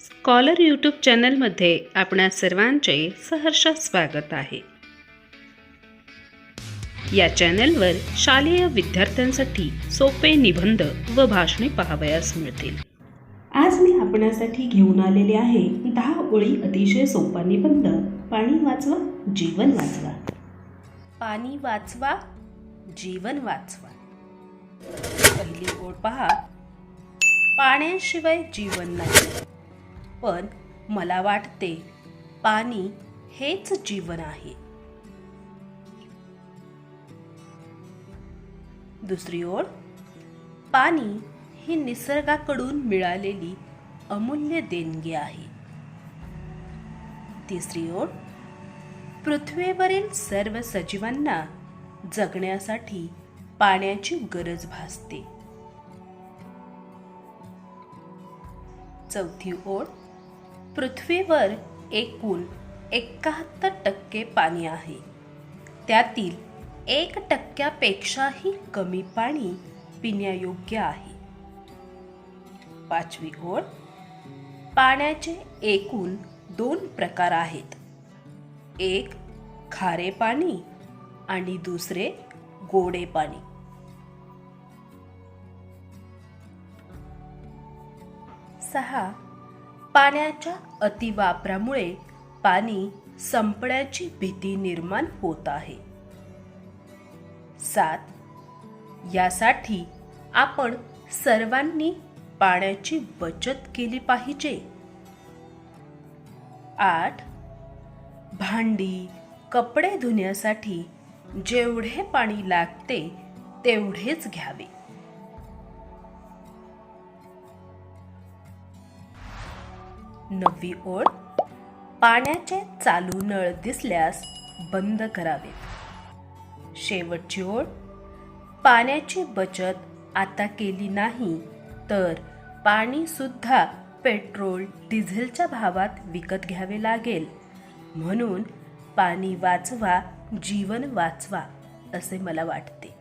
Scholar YouTube चॅनलमध्ये आपणा सर्वांचे सहर्ष स्वागत आहे. या चॅनलवर शालेय विद्यार्थ्यांसाठी सोपे निबंध व भाषणे पाहावयास मिळतील. आज मी आपणासाठी घेऊन आलेले आहे दहा ओळी अतिशय सोपा निबंध. पाणी वाचवा जीवन वाचवा. पाणी वाचवा जीवन वाचवा. पहिली ओळ पहा. पाण्याशिवाय जीवन नाही. पण मला वाटते पाणी हेच जीवन आहे. दुसरी ओळ पाणी ही निसर्गाकडून मिळालेली अमूल्य देणगी आहे. तिसरी ओळ पृथ्वीवरील सर्व सजीवांना जगण्यासाठी पाण्याची गरज भासते. चौथी ओळ पृथ्वीवर एकूण एकाहत्तर टक्के पाणी आहे. त्यातील एक टक्क्यापेक्षाही कमी पाणी पिण्यायोग्य आहे. पाचवी ओळ पाण्याचे एकूण दोन प्रकार आहेत. एक खारे पाणी आणि दुसरे गोडे पाणी. सहा पाण्याच्या अतिवापरामुळे पाणी संपण्याची भीती निर्माण होत आहे. सात यासाठी आपण सर्वांनी पाण्याची बचत केली पाहिजे. आठ भांडी कपडे धुण्यासाठी जेवढे पाणी लागते तेवढेच घ्यावे. नववी ओळ. पाण्याचे चालू नळ दिसल्यास बंद करावे. शेवटची ओळ. पाण्याची बचत आता केली नाही तर पाणी सुद्धा पेट्रोल डिझेलच्या भावात विकत घ्यावे लागेल. म्हणून पाणी वाचवा जीवन वाचवा असे मला वाटते.